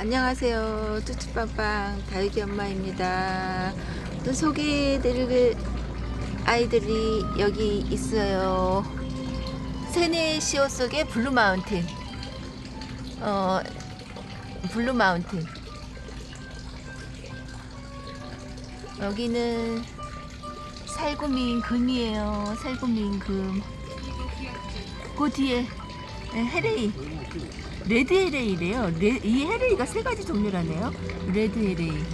안녕하세요. 쭈쭈빵빵 다육이 엄마입니다. 또 소개해드릴 아이들이 여기 있어요. 세네 시오 속의 블루 마운틴. 어, 블루 마운틴. 여기는 살구민 금이에요. 살구민 금. 그 뒤에 헤레이. 레드 헤레이래요. 레, 이 헤레이가 세 가지 종류라네요. 레드 헤레이.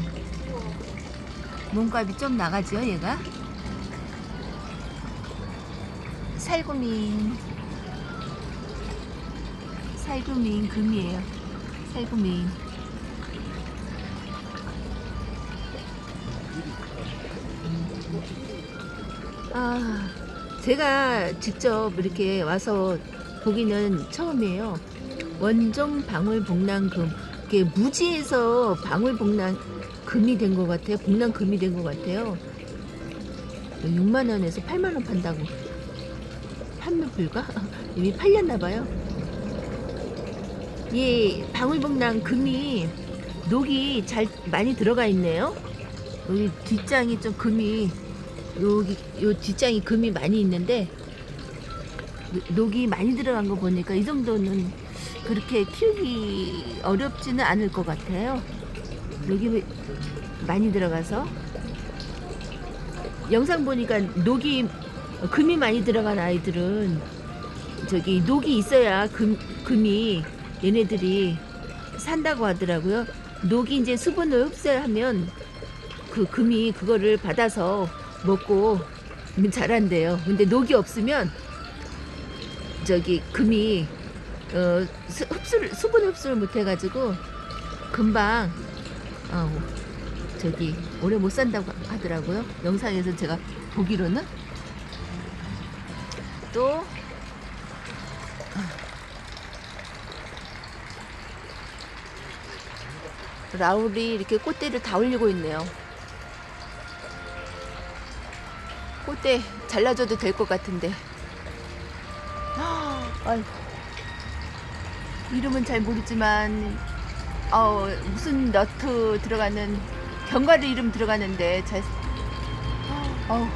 몸값이 좀 나가죠, 얘가? 살구민. 살구민 금이에요. 살구민. 아, 제가 직접 이렇게 와서 보기는 처음이에요. 원종 방울복랑금. 이게 무지에서 방울복랑금이 된 것 같아요. 복랑금이 된 것 같아요. 6만 원에서 8만 원 판다고. 판매 불가? 이미 팔렸나 봐요. 이 방울복랑 금이 녹이 잘 많이 들어가 있네요. 여기 뒷장이 좀 금이 여기 요 뒷장이 금이 많이 있는데 녹이 많이 들어간 거 보니까 이 정도는 그렇게 키우기 어렵지는 않을 것 같아요. 녹이 많이 들어가서 영상 보니까 녹이 금이 많이 들어간 아이들은 저기 녹이 있어야 금, 금이 얘네들이 산다고 하더라고요. 녹이 이제 수분을 흡수하면 그 금이 그거를 받아서 먹고 자란대요. 근데 녹이 없으면 저기 금이 어, 수- 흡수를 수분 흡수를 못 해 가지고 금방 어, 저기 오래 못 산다고 하더라고요. 영상에서 제가 보기로는 또 라울이 이렇게 꽃대를 다 올리고 있네요. 꽃대 잘라줘도 될 것 같은데. 아이고. 이름은 잘 모르지만 어, 무슨 너트 들어가는 견과류 이름 들어가는데 잘 어.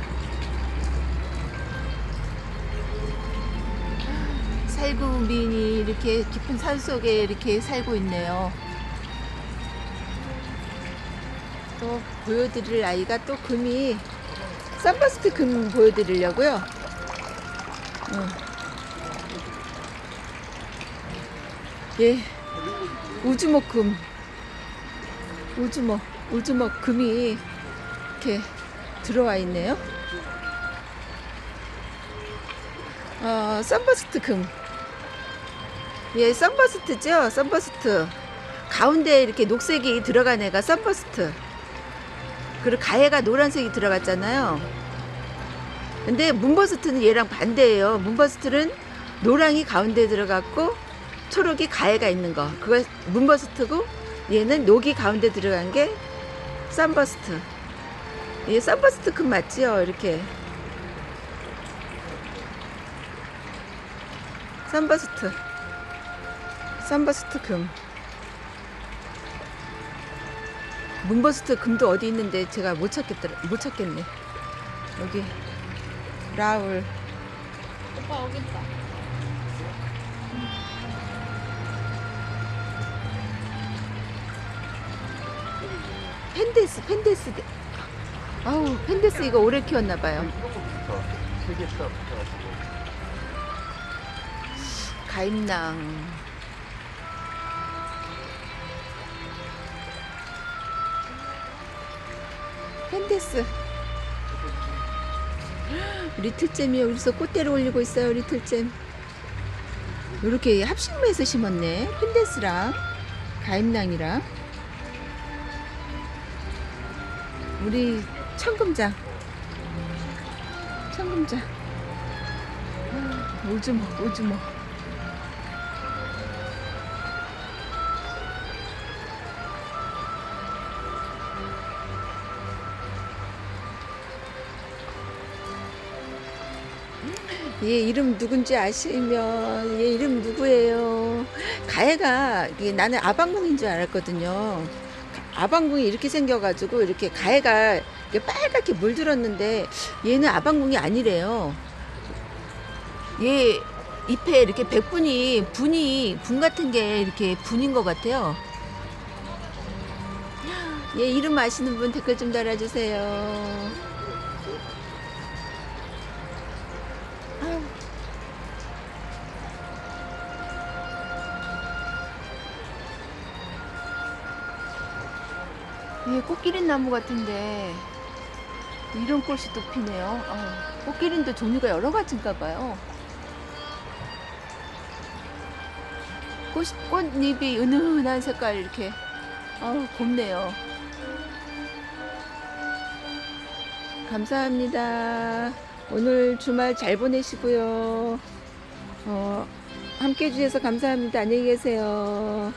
살구민이 이렇게 깊은 산 속에 이렇게 살고 있네요. 또 보여드릴 아이가 또 금이 썬버스트 금 보여드리려고요. 어. 예, 우주목 금, 우주목, 우주목 금이 이렇게 들어와 있네요. 어, 썬버스트 금. 예, 썬버스트죠, 썬버스트. 가운데 이렇게 녹색이 들어간 애가 썬버스트. 그리고 가해가 노란색이 들어갔잖아요. 근데 문버스트는 얘랑 반대예요. 문버스트는 노랑이 가운데 들어갔고 초록이 가해가 있는 거. 그거 문버스트고 얘는 녹이 가운데 들어간 게 썬버스트. 얘 썬버스트 금 맞지요? 이렇게. 썬버스트. 썬버스트 금. 문버스트 금도 어디 있는데 제가 못 찾겠더라 못 찾겠네 여기 라울 오빠 여기 있다. 펜데스 펜데스. 아우 펜데스 이거 오래 키웠나 봐요. 세개 딱 붙여가지고 가임낭. 펜데스. 리틀잼이 여기서 꽃대를 올리고 있어요 리틀잼. 이렇게 합식무에서 심었네 펜데스랑. 가임낭이랑 우리 청금장 청금장 아, 오주모 오주모 얘 이름 누군지 아시면 얘 이름 누구예요? 가해가 나는 아방궁인 줄 알았거든요. 아방궁이 이렇게 생겨가지고 이렇게 가해가 이렇게 빨갛게 물들었는데 얘는 아방궁이 아니래요. 얘 잎에 이렇게 백분이 분이 분 같은 게 이렇게 분인 것 같아요. 얘 이름 아시는 분 댓글 좀 달아주세요. 아유. 위에 꽃기린 나무 같은데 이런 꽃이 또 피네요. 아, 꽃기린도 종류가 여러 가지인가 봐요. 꽃, 꽃잎이 은은한 색깔 이렇게 아우 곱네요. 감사합니다. 오늘 주말 잘 보내시고요. 어, 함께 해주셔서 감사합니다. 안녕히 계세요.